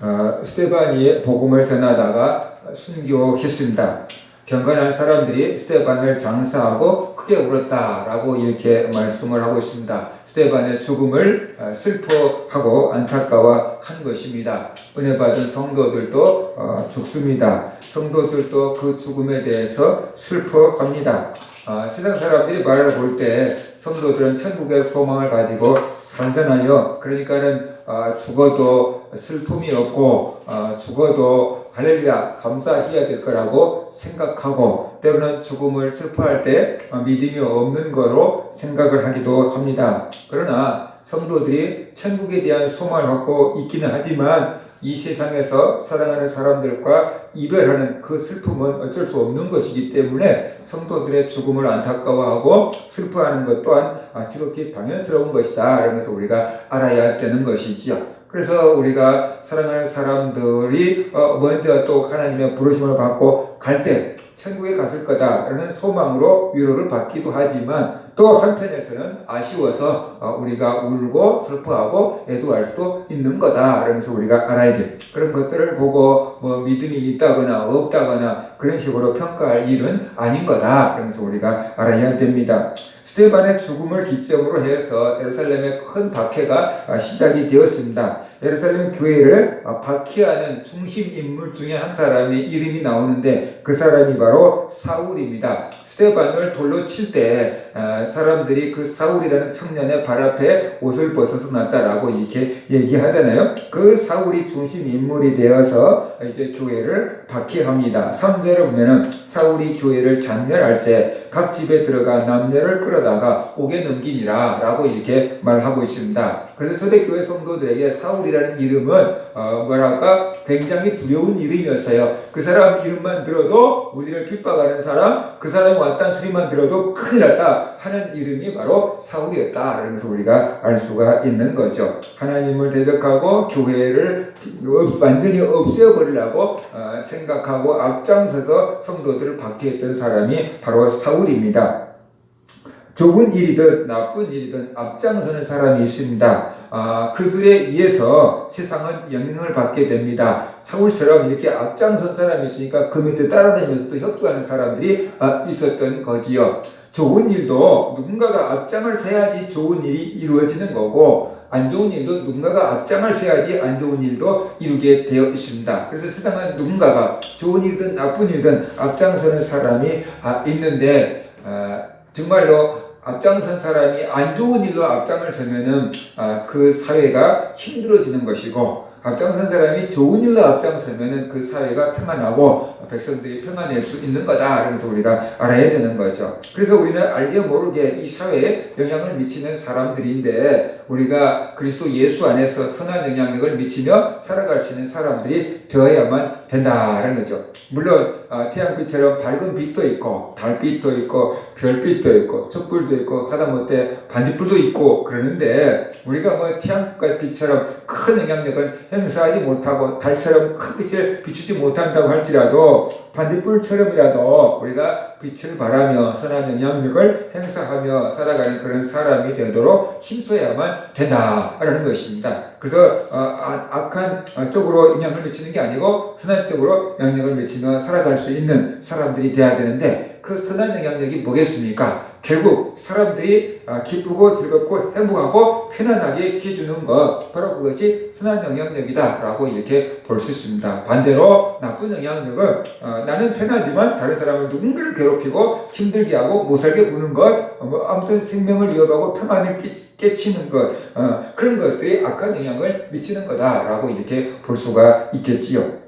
어, 스테반이 복음을 전하다가 순교했습니다. 경건한 사람들이 스테반을 장사하고 크게 울었다라고 이렇게 말씀을 하고 있습니다. 스테반의 죽음을 어, 슬퍼하고 안타까워한 것입니다. 은혜 받은 성도들도 어, 죽습니다. 성도들도 그 죽음에 대해서 슬퍼합니다. 아, 세상 사람들이 말을 볼 때 성도들은 천국의 소망을 가지고 살잖아요. 그러니까는 아, 죽어도 슬픔이 없고 아, 죽어도 할렐루야 감사해야 될 거라고 생각하고 때로는 죽음을 슬퍼할 때 아, 믿음이 없는 거로 생각을 하기도 합니다. 그러나 성도들이 천국에 대한 소망을 갖고 있기는 하지만 이 세상에서 사랑하는 사람들과 이별하는 그 슬픔은 어쩔 수 없는 것이기 때문에 성도들의 죽음을 안타까워하고 슬퍼하는 것 또한 아, 지극히 당연스러운 것이다. 이러면서 우리가 알아야 되는 것이지요. 그래서 우리가 사랑하는 사람들이 어, 먼저 또 하나님의 부르심을 받고 갈 때 천국에 갔을 거다라는 소망으로 위로를 받기도 하지만 또 한편에서는 아쉬워서 어, 우리가 울고 슬퍼하고 애도할 수도 있는 거다. 그러면서 우리가 알아야 돼. 그런 것들을 보고 뭐 믿음이 있다거나 없다거나 그런 식으로 평가할 일은 아닌 거다. 그러면서 우리가 알아야 됩니다. 스테반의 죽음을 기점으로 해서 예루살렘의 큰 박해가 아, 시작이 되었습니다. 예루살렘 교회를 아, 박해하는 중심 인물 중에 한 사람의 이름이 나오는데 그 사람이 바로 사울입니다. 스테반을 돌로 칠때 사람들이 그 사울이라는 청년의 발 앞에 옷을 벗어서 났다라고 이렇게 얘기하잖아요. 그 사울이 중심 인물이 되어서 이제 교회를 박해합니다. 3절에 보면은 사울이 교회를 장렬할 때 각 집에 들어가 남녀를 끌어다가 옥에 넘기니라 라고 이렇게 말하고 있습니다. 그래서 초대교회 성도들에게 사울이라는 이름은 어, 뭐랄까 굉장히 두려운 이름이었어요. 그 사람 이름만 들어도 우리를 핍박하는 사람, 그 사람이 왔다는 소리만 들어도 큰일 났다 하는 이름이 바로 사울이었다. 그러면서 우리가 알 수가 있는 거죠. 하나님을 대적하고 교회를 완전히 없애버리려고 어, 생각하고 앞장서서 성도들을 박해했던 사람이 바로 사울입니다. 좋은 일이든 나쁜 일이든 앞장서는 사람이 있습니다. 아, 그들에 의해서 세상은 영향을 받게 됩니다. 사울처럼 이렇게 앞장선 사람이 있으니까 그 밑에 따라다니면서 또 협조하는 사람들이 아, 있었던 거지요. 좋은 일도 누군가가 앞장을 서야지 좋은 일이 이루어지는 거고 안 좋은 일도 누군가가 앞장을 서야지 안 좋은 일도 이루게 되어 있습니다. 그래서 세상은 누군가가 좋은 일든 나쁜 일든 앞장서는 사람이 아, 있는데 아, 정말로 앞장선 사람이 안 좋은 일로 앞장을 서면은 아, 그 사회가 힘들어지는 것이고 앞장선 사람이 좋은 일로 앞장서면은 그 사회가 평안하고 백성들이 평안할 수 있는 거다. 그래서 우리가 알아야 되는 거죠. 그래서 우리는 알게 모르게 이 사회에 영향을 미치는 사람들인데 우리가 그리스도 예수 안에서 선한 영향력을 미치며 살아갈 수 있는 사람들이 되어야만 된다는 거죠. 물론 아, 태양빛처럼 밝은 빛도 있고 달빛도 있고 별빛도 있고 촛불도 있고 하다못해 반딧불도 있고 그러는데 우리가 뭐 태양빛처럼 큰 영향력은 행사하지 못하고 달처럼 큰 빛을 비추지 못한다고 할지라도 반딧불처럼이라도 우리가 빛을 발하며 선한 영향력을 행사하며 살아가는 그런 사람이 되도록 힘써야만 된다라는 것입니다. 그래서 어, 아, 악한 쪽으로 영향을 미치는 게 아니고 선한 쪽으로 영향력을 미치며 살아갈 수 있는 사람들이 돼야 되는데 그 선한 영향력이 뭐겠습니까? 결국 사람들이 아, 기쁘고 즐겁고 행복하고 편안하게 해주는 것 바로 그것이 선한 영향력이다 라고 이렇게 볼 수 있습니다. 반대로 나쁜 영향력은 어, 나는 편하지만 다른 사람은 누군가를 괴롭히고 힘들게 하고 못살게 구는 것, 어, 뭐 아무튼 생명을 위협하고 평안을 깨치는 것 어, 그런 것들이 악한 영향을 미치는 거다 라고 이렇게 볼 수가 있겠지요.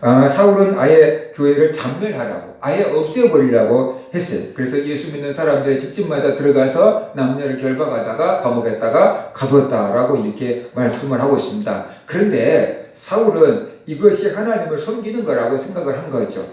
아, 사울은 아예 교회를 장멸하라고, 아예 없애버리라고 했어요. 그래서 예수 믿는 사람들의 집집마다 들어가서 남녀를 결박하다가 감옥에다가 가두었다라고 이렇게 말씀을 하고 있습니다. 그런데 사울은 이것이 하나님을 섬기는 거라고 생각을 한 거죠.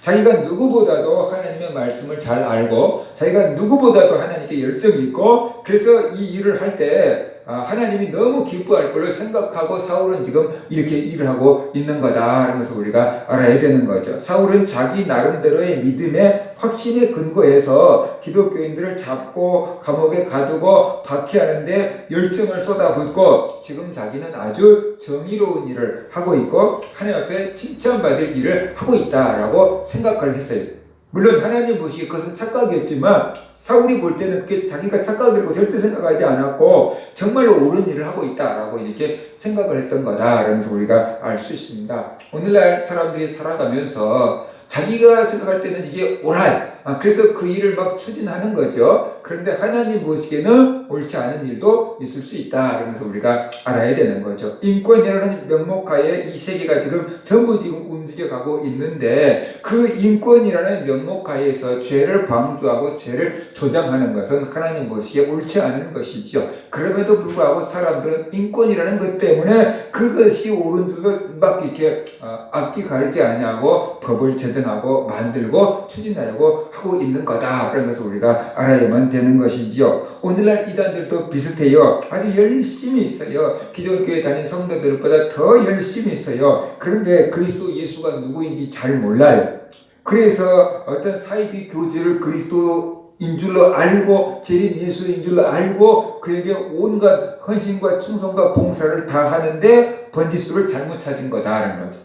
자기가 누구보다도 하나님의 말씀을 잘 알고 자기가 누구보다도 하나님께 열정이 있고 그래서 이 일을 할때 아, 하나님이 너무 기뻐할 걸로 생각하고 사울은 지금 이렇게 일을 하고 있는 거다 하는 것을 우리가 알아야 되는 거죠. 사울은 자기 나름대로의 믿음의 확신에 근거해서 기독교인들을 잡고 감옥에 가두고 박해하는데 열정을 쏟아붓고 지금 자기는 아주 정의로운 일을 하고 있고 하나님 앞에 칭찬받을 일을 하고 있다라고 생각을 했어요. 물론 하나님 보시기에 그것은 착각이었지만 사울이 볼 때는 그게 자기가 착각이라고 절대 생각하지 않았고 정말로 옳은 일을 하고 있다라고 이렇게 생각을 했던 거다라면서 우리가 알 수 있습니다. 오늘날 사람들이 살아가면서 자기가 생각할 때는 이게 옳아요. 아, 그래서 그 일을 막 추진하는 거죠. 그런데 하나님 보시기에는 옳지 않은 일도 있을 수 있다. 그러면서 우리가 알아야 되는 거죠. 인권이라는 명목하에 이 세계가 지금 전부 지금 움직여가고 있는데 그 인권이라는 명목하에서 죄를 방조하고 죄를 조장하는 것은 하나님 보시기에 옳지 않은 것이죠. 그럼에도 불구하고 사람들은 인권이라는 것 때문에 그것이 옳은 줄로 막 이렇게 어, 앞뒤 가리지 않냐고 법을 제정하고 만들고 추진하려고 하고 있는 거다. 그런 것을 우리가 알아야만 되는 것이지요. 오늘날 이단들도 비슷해요. 아주 열심히 있어요. 기존 교회 다닌 성도들보다 더 열심히 있어요. 그런데 그리스도 예수가 누구인지 잘 몰라요. 그래서 어떤 사이비 교주를 그리스도 인 줄로 알고 재림 예수인 줄로 알고 그에게 온갖 헌신과 충성과 봉사를 다 하는데 번지수를 잘못 찾은 거다라는 거죠.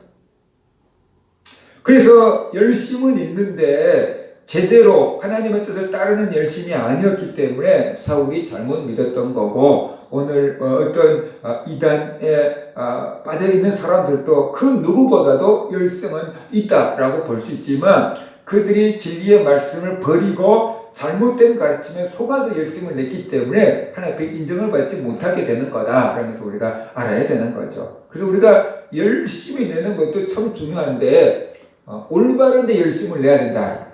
그래서 열심은 있는데 제대로 하나님의 뜻을 따르는 열심이 아니었기 때문에 사울이 잘못 믿었던 거고 오늘 어떤 이단에 빠져 있는 사람들도 그 누구보다도 열성은 있다라고 볼 수 있지만 그들이 진리의 말씀을 버리고 잘못된 가르침에 속아서 열심을 냈기 때문에 하나님께 인정을 받지 못하게 되는 거다. 그러면서 우리가 알아야 되는 거죠. 그래서 우리가 열심히 내는 것도 참 중요한데 어, 올바른 데 열심을 내야 된다.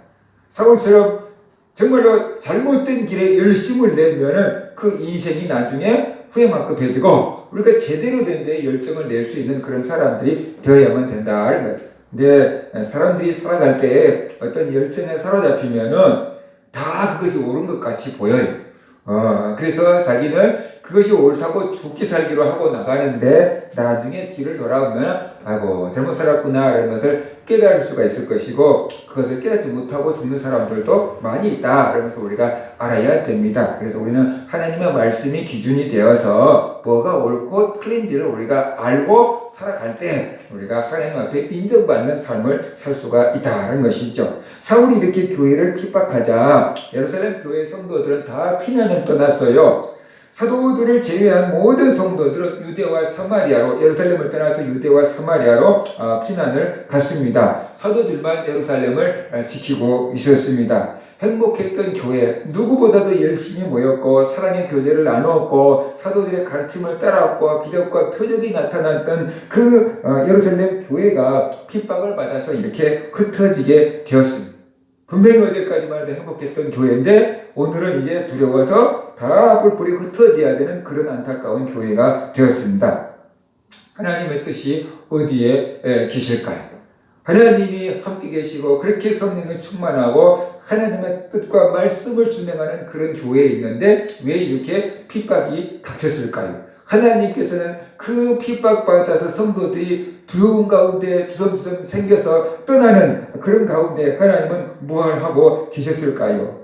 사울처럼 정말로 잘못된 길에 열심을 내면은 그 인생이 나중에 후회만급해지고 우리가 제대로 된 데 열정을 낼 수 있는 그런 사람들이 되어야만 거죠. 근데 사람들이 살아갈 때 어떤 열정에 사로잡히면은 다 그것이 옳은 것 같이 보여요. 어, 그래서 자기는 그것이 옳다고 죽기 살기로 하고 나가는데 나중에 뒤를 돌아보면 아이고 잘못 살았구나 이런 것을 깨달을 수가 있을 것이고 그것을 깨닫지 못하고 죽는 사람들도 많이 있다 그러면서 우리가 알아야 됩니다. 그래서 우리는 하나님의 말씀이 기준이 되어서 뭐가 옳고 틀린지를 우리가 알고 살아갈 때 우리가 하나님 앞에 인정받는 삶을 살 수가 있다는 것이죠. 사울이 이렇게 교회를 핍박하자 예루살렘 교회 성도들은 다 피난을 떠났어요. 사도들을 제외한 모든 성도들은 유대와 사마리아로 예루살렘을 떠나서 유대와 사마리아로 어, 피난을 갔습니다. 사도들만 예루살렘을 어, 지키고 있었습니다. 행복했던 교회 누구보다도 열심히 모였고 사랑의 교제를 나누었고 사도들의 가르침을 따라왔고 기적과 표적이 나타났던 그 어, 예루살렘 교회가 핍박을 받아서 이렇게 흩어지게 되었습니다. 분명히 어제까지만 해도 행복했던 교회인데 오늘은 이제 두려워서 다 뿔뿔이 흩어져야 되는 그런 안타까운 교회가 되었습니다. 하나님의 뜻이 어디에 계실까요? 하나님이 함께 계시고 그렇게 성령을 충만하고 하나님의 뜻과 말씀을 준행하는 그런 교회에 있는데 왜 이렇게 핍박이 닥쳤을까요? 하나님께서는 그 핍박받아서 성도들이 두려운 가운데 주섬주섬 생겨서 떠나는 그런 가운데 하나님은 무엇을 하고 계셨을까요?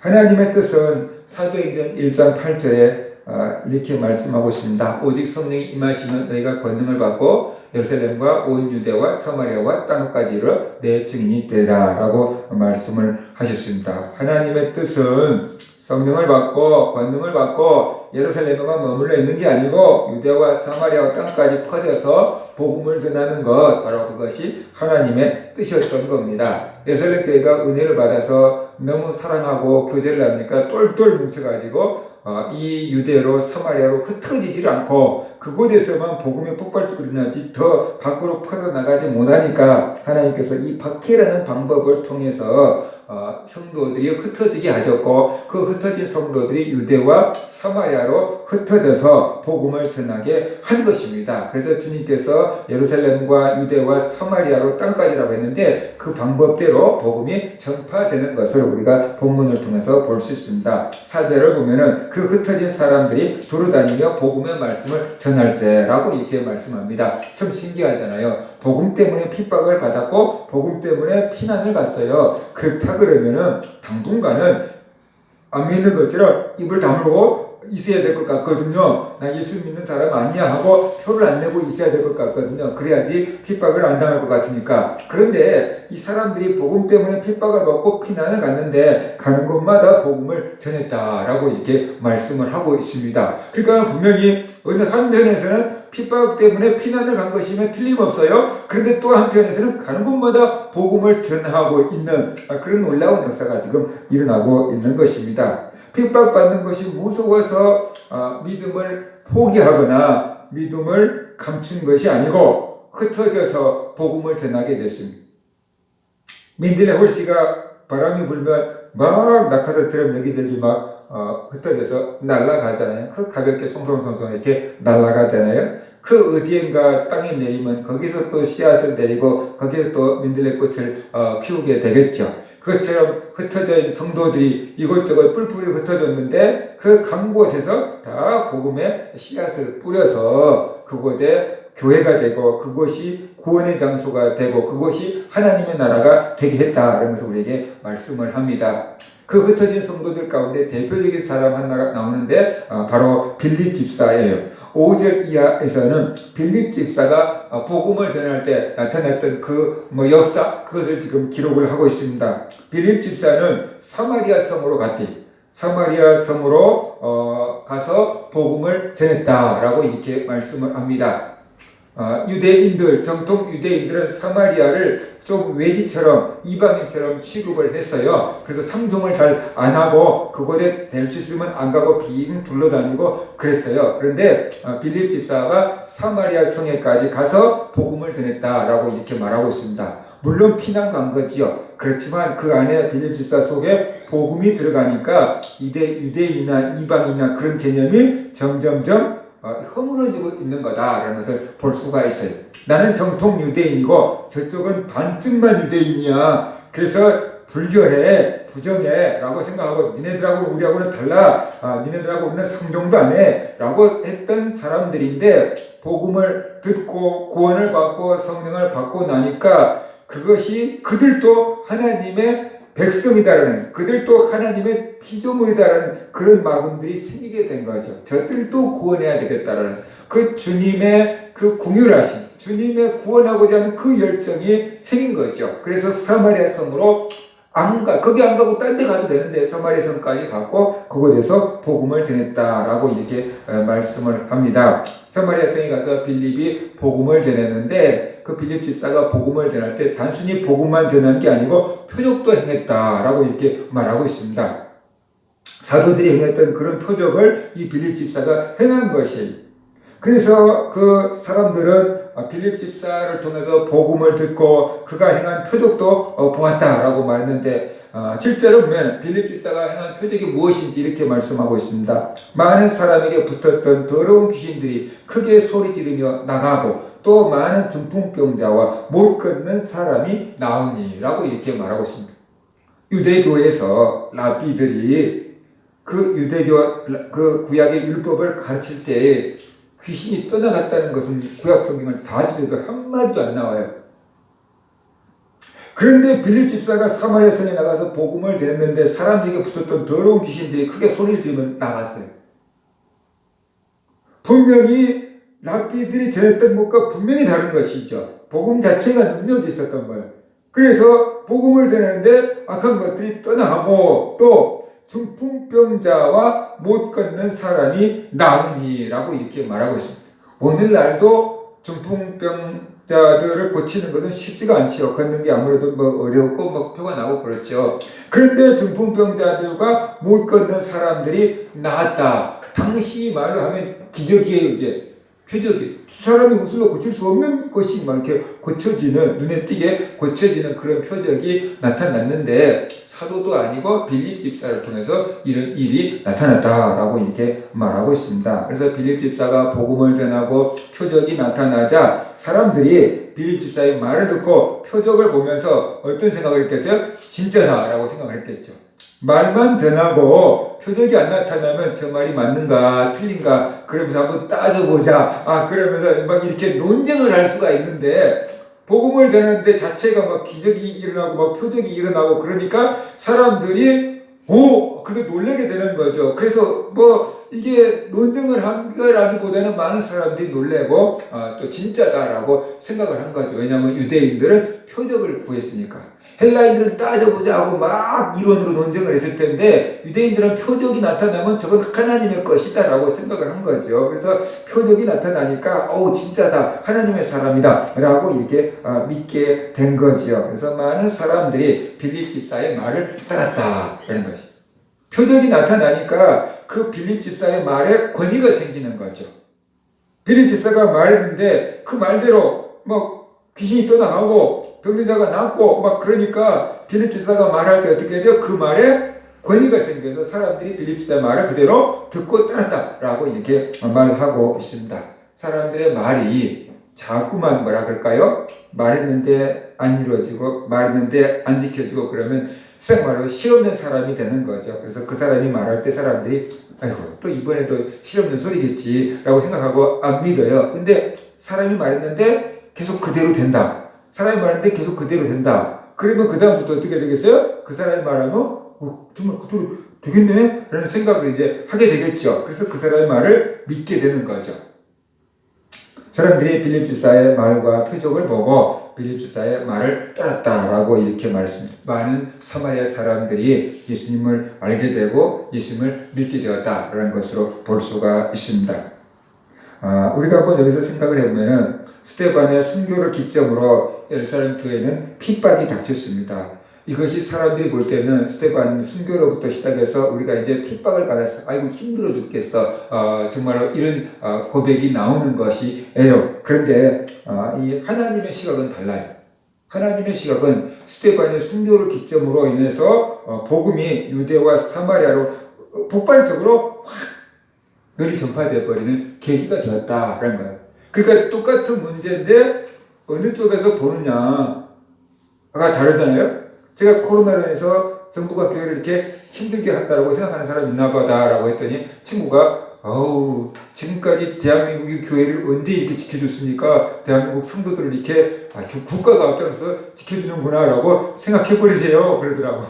하나님의 뜻은 사도행전 1장 8절에 아, 이렇게 말씀하고 있습니다. 오직 성령이 임하시면 너희가 권능을 받고 예루살렘과 온 유대와 사마리아와 땅까지 이르러 내 증인이 되라라고 말씀을 하셨습니다. 하나님의 뜻은 성령을 받고 권능을 받고 예루살렘에만 머물러 있는 게 아니고 유대와 사마리아와 땅까지 퍼져서 복음을 전하는 것 바로 그것이 하나님의 뜻이었던 겁니다. 예루살렘 교회가 은혜를 받아서 너무 사랑하고 교제를 하니까 똘똘 뭉쳐가지고 어, 이 유대로 사마리아로 흩어지질 않고 그곳에서만 복음이 폭발적으로 일어나지 더 밖으로 퍼져나가지 못하니까 하나님께서 이 박해라는 방법을 통해서 어, 성도들이 흩어지게 하셨고 그 흩어진 성도들이 유대와 사마리아로 흩어져서 복음을 전하게 한 것입니다. 그래서 주님께서 예루살렘과 유대와 사마리아로 땅까지라고 했는데 그 방법대로 복음이 전파되는 것을 우리가 본문을 통해서 볼 수 있습니다. 사절을 보면은 그 흩어진 사람들이 두루다니며 복음의 말씀을 전할세라고 이렇게 말씀합니다. 참 신기하잖아요. 복음 때문에 핍박을 받았고 복음 때문에 피난을 갔어요. 그렇다 그러면은 당분간은 안 믿는 것처럼 입을 다물고 있어야 될 것 같거든요. 나 예수 믿는 사람 아니야 하고 표를 안 내고 있어야 될 것 같거든요. 그래야지 핍박을 안 당할 것 같으니까. 그런데 이 사람들이 복음 때문에 핍박을 받고 피난을 갔는데 가는 곳마다 복음을 전했다라고 이렇게 말씀을 하고 있습니다. 그러니까 분명히 어느 한편에서는 핍박 때문에 피난을 간 것이면 틀림없어요. 그런데 또 한편에서는 가는 곳마다 복음을 전하고 있는 그런 놀라운 역사가 지금 일어나고 있는 것입니다. 핍박받는 것이 무서워서 어, 믿음을 포기하거나 믿음을 감춘 것이 아니고 흩어져서 복음을 전하게 됐습니다. 민들레 홀씨가 바람이 불면 막 낙하산처럼 여기저기 막 어, 흩어져서 날아가잖아요. 그 가볍게 송송송송 이렇게 날아가잖아요. 그 어디엔가 땅에 내리면 거기서 또 씨앗을 내리고 거기서 또 민들레 꽃을 어, 피우게 되겠죠. 그것처럼 흩어져 있는 성도들이 이곳저곳 뿔뿔이 흩어졌는데 그 간 곳에서 다 복음의 씨앗을 뿌려서 그곳에 교회가 되고 그곳이 구원의 장소가 되고 그곳이 하나님의 나라가 되게 했다. 그러면서 우리에게 말씀을 합니다. 그 흩어진 성도들 가운데 대표적인 사람 하나가 나오는데 어, 바로 빌립 집사예요. 5절 이하에서는 빌립 집사가 어, 복음을 전할 때 나타났던 그 뭐 역사 그것을 지금 기록을 하고 있습니다. 빌립 집사는 사마리아 성으로 갔대. 사마리아 성으로 어, 가서 복음을 전했다라고 이렇게 말씀을 합니다. 어, 유대인들 정통 유대인들은 사마리아를 좀 외지처럼 이방인처럼 취급을 했어요. 그래서 상종을 잘 안 하고 그곳에 될 수 있으면 안 가고 빙 둘러다니고 그랬어요. 그런데 어, 빌립 집사가 사마리아 성에까지 가서 복음을 전했다라고 이렇게 말하고 있습니다. 물론 피난 간 거지요. 그렇지만 그 안에 빌립 집사 속에 복음이 들어가니까 이대 유대인이나 이방이나 그런 개념이 점점점 어, 허물어지고 있는 거다라는 것을 볼 수가 있어요. 나는 정통 유대인이고 저쪽은 반쯤만 유대인이야. 그래서 불교해, 부정해 라고 생각하고 니네들하고 우리하고는 달라. 아, 니네들하고 우리는 상종도 안 해. 라고 했던 사람들인데 복음을 듣고 구원을 받고 성령을 받고 나니까 그것이 그들도 하나님의 백성이다라는 그들도 하나님의 피조물이다라는 그런 마음들이 생기게 된 거죠. 저들도 구원해야 되겠다라는 그 주님의 그 궁율하심, 주님의 구원하고자 하는 그 열정이 생긴 거죠. 그래서 사마리아 성으로 안 가, 거기 안 가고 딴 데 가도 되는데 사마리아 성까지 갔고 그곳에서 복음을 전했다라고 이렇게 어, 말씀을 합니다. 사마리아 성에 가서 빌립이 복음을 전했는데 그 빌립 집사가 복음을 전할 때 단순히 복음만 전한 게 아니고 표적도 행했다라고 이렇게 말하고 있습니다. 사도들이 행했던 그런 표적을 이 빌립 집사가 행한 것이에요. 그래서 그 사람들은 빌립 집사를 통해서 복음을 듣고 그가 행한 표적도 어, 보았다라고 말했는데 어, 실제로 보면 빌립 집사가 행한 표적이 무엇인지 이렇게 말씀하고 있습니다. 많은 사람에게 붙었던 더러운 귀신들이 크게 소리 지르며 나가고 또 많은 중풍병자와 못 걷는 사람이 나으니라고 이렇게 말하고 있습니다. 유대교에서 라비들이 그 유대교 그 구약의 율법을 가르칠 때 귀신이 떠나갔다는 것은 구약 성경을 다 뒤져도 한마디도 안 나와요. 그런데 빌립 집사가 사마리아 성에 나가서 복음을 전했는데 사람들에게 붙었던 더러운 귀신들이 크게 소리를 지르면 나갔어요. 분명히 랍비들이 전했던 것과 분명히 다른 것이죠. 복음 자체가 능력이 있었던 거예요. 그래서 복음을 전하는데 악한 것들이 떠나가고 또 중풍병자와 못 걷는 사람이 나으니라고 이렇게 말하고 있습니다. 오늘날도 중풍병자들을 고치는 것은 쉽지가 않지요. 걷는 게 아무래도 뭐 어렵고 뭐 표가 나고 그렇죠. 그런데 중풍병자들과 못 걷는 사람들이 나았다. 당시 말로 하면 기적이에요, 이제. 표적이 사람이 웃으면 고칠 수 없는 것이 막 이렇게 고쳐지는 눈에 띄게 고쳐지는 그런 표적이 나타났는데 사도도 아니고 빌립 집사를 통해서 이런 일이 나타났다라고 이렇게 말하고 있습니다. 그래서 빌립 집사가 복음을 전하고 표적이 나타나자 사람들이 빌립 집사의 말을 듣고 표적을 보면서 어떤 생각을 했겠어요? 진짜다라고 생각을 했겠죠. 말만 전하고 표적이 안 나타나면 저 말이 맞는가 틀린가 그러면서 한번 따져보자. 아 그러면서 막 이렇게 논쟁을 할 수가 있는데 복음을 전하는데 자체가 막 기적이 일어나고 막 표적이 일어나고 그러니까 사람들이 오 그렇게 놀라게 되는 거죠. 그래서 뭐 이게 논쟁을 한 거라기보다는 많은 사람들이 놀래고 아, 또 진짜다라고 생각을 한 거죠. 왜냐하면 유대인들은 표적을 구했으니까 헬라인들은 따져보자 하고 막 이론으로 논쟁을 했을 텐데 유대인들은 표적이 나타나면 저건 하나님의 것이다 라고 생각을 한 거죠. 그래서 표적이 나타나니까 어 진짜다 하나님의 사람이다 라고 이렇게 아, 믿게 된 거죠. 그래서 많은 사람들이 빌립 집사의 말을 따랐다 라는 거죠. 표적이 나타나니까 그 빌립 집사의 말에 권위가 생기는 거죠. 빌립 집사가 말했는데 그 말대로 뭐 귀신이 떠나가고 병자가 낫고 막 그러니까 빌립 집사가 말할 때 어떻게 돼요? 그 말에 권위가 생겨서 사람들이 빌립 집사의 말을 그대로 듣고 따른다라고 이렇게 말하고 있습니다. 사람들의 말이 자꾸만 뭐라 그럴까요? 말했는데 안 이루어지고 말했는데 안 지켜지고 그러면 생말로 실없는 사람이 되는 거죠. 그래서 그 사람이 말할 때 사람들이 아이고 또 이번에도 실없는 소리겠지라고 생각하고 안 믿어요. 근데 사람이 말했는데 계속 그대로 된다. 사람이 말하는데 계속 그대로 된다. 그러면 그 다음부터 어떻게 되겠어요? 그 사람이 말하면 어, 정말 그대로 되겠네? 라는 생각을 이제 하게 되겠죠. 그래서 그 사람의 말을 믿게 되는 거죠. 사람들이 빌립 주사의 말과 표적을 보고 빌립 주사의 말을 따랐다라고 이렇게 말했습니다. 많은 사마리아 사람들이 예수님을 알게 되고 예수님을 믿게 되었다라는 것으로 볼 수가 있습니다. 아, 우리가 한번 여기서 생각을 해보면은 스테반의 순교를 기점으로 교회는 핍박이 닥쳤습니다. 이것이 사람들이 볼 때는 스테반 순교로부터 시작해서 우리가 이제 핍박을 받았어. 아이고 힘들어 죽겠어. 어, 정말로 이런 어, 고백이 나오는 것이에요. 그런데 어, 이 하나님의 시각은 달라요. 하나님의 시각은 스테반의 순교를 기점으로 인해서 어, 복음이 유대와 사마리아로 폭발적으로 확 널리 전파되어 버리는 계기가 되었다라는 거예요. 그러니까 똑같은 문제인데 어느 쪽에서 보느냐가 다르잖아요. 제가 코로나로 인해서 정부가 교회를 이렇게 힘들게 한다고 생각하는 사람이 있나 보다라고 했더니 친구가 어우 지금까지 대한민국이 교회를 언제 이렇게 지켜줬습니까? 대한민국 성도들을 이렇게 아, 국가가 앞장서 지켜주는구나라고 생각해 버리세요 그러더라고.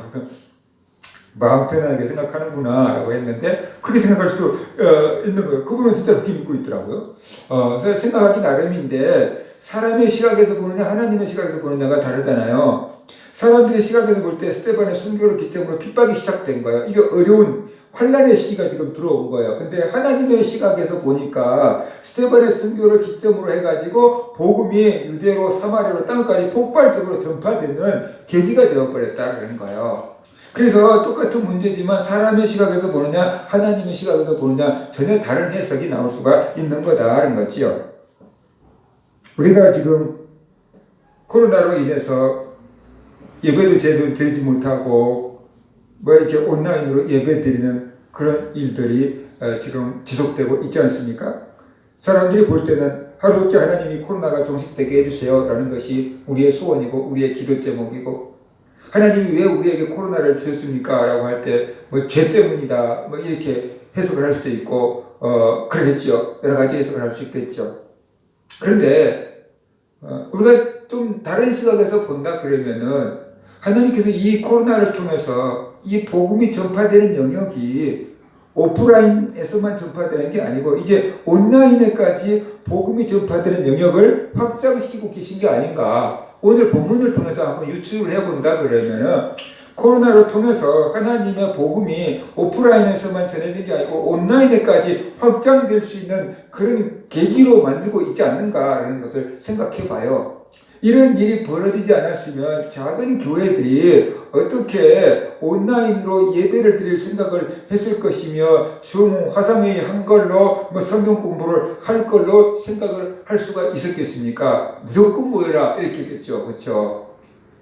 마음 편하게 생각하는구나 라고 했는데 그렇게 생각할 수도 어, 있는 거예요. 그분은 진짜 그렇게 믿고 있더라고요. 어, 그래서 생각하기 나름인데 사람의 시각에서 보느냐 하나님의 시각에서 보느냐가 다르잖아요. 사람들의 시각에서 볼 때 스테반의 순교를 기점으로 핍박이 시작된 거예요. 이게 어려운 환란의 시기가 지금 들어온 거예요. 근데 하나님의 시각에서 보니까 스테반의 순교를 기점으로 해가지고 복음이 유대로 사마리아로 땅까지 폭발적으로 전파되는 계기가 되어버렸다는 거예요. 그래서 똑같은 문제지만 사람의 시각에서 보느냐 하나님의 시각에서 보느냐 전혀 다른 해석이 나올 수가 있는 거다라는 거지요. 우리가 지금 코로나로 인해서 예배도 제대로 드리지 못하고 뭐 이렇게 온라인으로 예배 드리는 그런 일들이 어, 지금 지속되고 있지 않습니까? 사람들이 볼 때는 하루속히 하나님이 코로나가 종식되게 해주세요라는 것이 우리의 소원이고 우리의 기도 제목이고 하나님이 왜 우리에게 코로나를 주셨습니까? 라고 할 때 뭐 죄 때문이다 뭐 이렇게 해석을 할 수도 있고 어 그러겠죠 여러 가지 해석을 할 수 있겠죠 그런데 어, 우리가 좀 다른 시각에서 본다 그러면은 하나님께서 이 코로나를 통해서 이 복음이 전파되는 영역이 오프라인에서만 전파되는 게 아니고 이제 온라인에까지 복음이 전파되는 영역을 확장시키고 계신 게 아닌가. 오늘 본문을 통해서 한번 유추를 해본다 그러면은 코로나를 통해서 하나님의 복음이 오프라인에서만 전해진 게 아니고 온라인에까지 확장될 수 있는 그런 계기로 만들고 있지 않는가라는 것을 생각해 봐요. 이런 일이 벌어지지 않았으면 작은 교회들이 어떻게 온라인으로 예배를 드릴 생각을 했을 것이며 줌 화상회의 한 걸로 뭐 성경 공부를 할 걸로 생각을 할 수가 있었겠습니까? 무조건 모여라 이렇게겠죠, 그렇죠?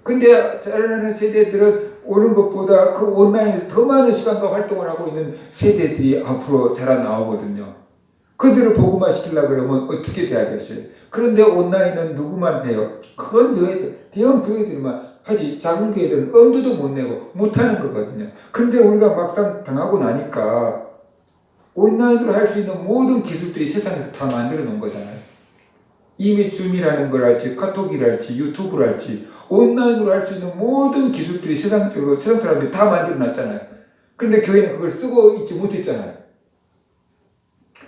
근데 자라나는 세대들은 오는 것보다 그 온라인에서 더 많은 시간과 활동을 하고 있는 세대들이 앞으로 자라나오거든요. 그들을 복음화 시키려고 그러면 어떻게 돼야겠어요? 그런데 온라인은 누구만 해요? 큰 교회들, 대형 교회들만 하지 작은 교회들은 엄두도 못 내고 못하는 거거든요. 근데 우리가 막상 당하고 나니까 온라인으로 할 수 있는 모든 기술들이 세상에서 다 만들어 놓은 거잖아요. 이미 줌이라는 걸 할지 카톡이랄지 유튜브를 할지 온라인으로 할 수 있는 모든 기술들이 세상적으로 세상 사람들이 다 만들어 놨잖아요. 근데 교회는 그걸 쓰고 있지 못했잖아요.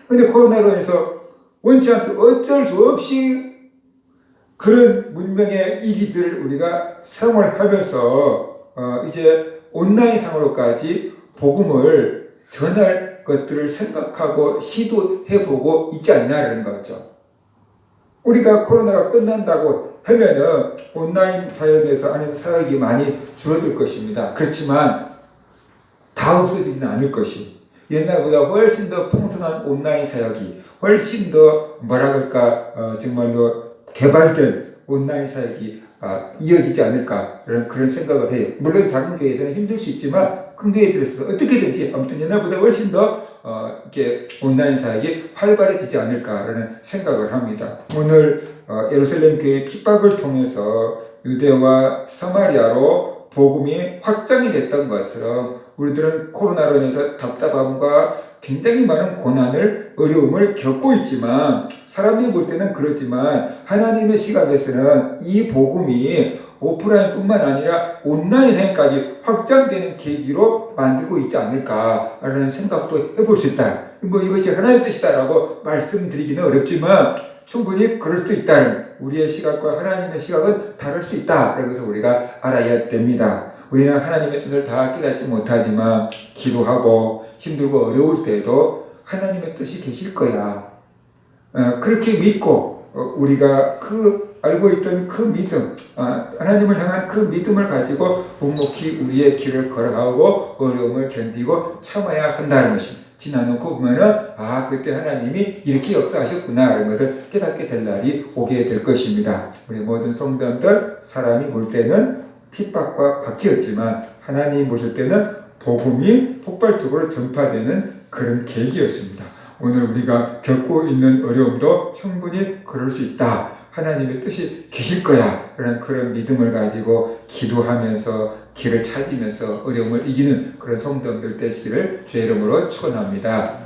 근데 코로나로 인해서 원치 않고 어쩔 수 없이 그런 문명의 이기들을 우리가 사용을 하면서 어 이제 온라인 상으로까지 복음을 전할 것들을 생각하고 시도해보고 있지 않냐는 거죠. 우리가 코로나가 끝난다고 하면은 온라인 사역에서 하는 사역이 많이 줄어들 것입니다. 그렇지만 다 없어지지는 않을 것이 옛날보다 훨씬 더 풍성한 온라인 사역이 훨씬 더 뭐라 그럴까 어, 정말로 개발된 온라인 사역이 아, 이어지지 않을까 그런 그런 생각을 해요. 물론 작은 교회에서는 힘들 수 있지만 큰 교회들에서 어떻게든지 아무튼 옛날보다 훨씬 더 어, 이렇게 온라인 사역이 활발해지지 않을까라는 생각을 합니다. 오늘 어, 예루살렘 교회 핍박을 통해서 유대와 사마리아로 복음이 확장이 됐던 것처럼 우리들은 코로나로 인해서 답답함과 굉장히 많은 고난을 어려움을 겪고 있지만 사람들이 볼 때는 그렇지만 하나님의 시각에서는 이 복음이 오프라인뿐만 아니라 온라인 상까지 확장되는 계기로 만들고 있지 않을까라는 생각도 해볼 수 있다. 뭐 이것이 하나님의 뜻이다라고 말씀드리기는 어렵지만 충분히 그럴 수도 있다는 우리의 시각과 하나님의 시각은 다를 수 있다라는 것을 우리가 알아야 됩니다. 우리는 하나님의 뜻을 다 깨닫지 못하지만 기도하고 힘들고 어려울 때에도 하나님의 뜻이 계실 거야. 어, 그렇게 믿고 어, 우리가 그 알고 있던 그 믿음, 어, 하나님을 향한 그 믿음을 가지고 묵묵히 우리의 길을 걸어가고 어려움을 견디고 참아야 한다는 것입니다. 지나놓고 보면은 아 그때 하나님이 이렇게 역사하셨구나 라는 것을 깨닫게 될 날이 오게 될 것입니다. 우리 모든 성도들 사람이 볼 때는 핍박과 박해였지만 하나님 보실 때는 복음이 폭발적으로 전파되는 그런 계기였습니다. 오늘 우리가 겪고 있는 어려움도 충분히 그럴 수 있다. 하나님의 뜻이 계실 거야. 라는 그런 믿음을 가지고 기도하면서 길을 찾으면서 어려움을 이기는 그런 성도들 되시기를 주의 이름으로 축원합니다.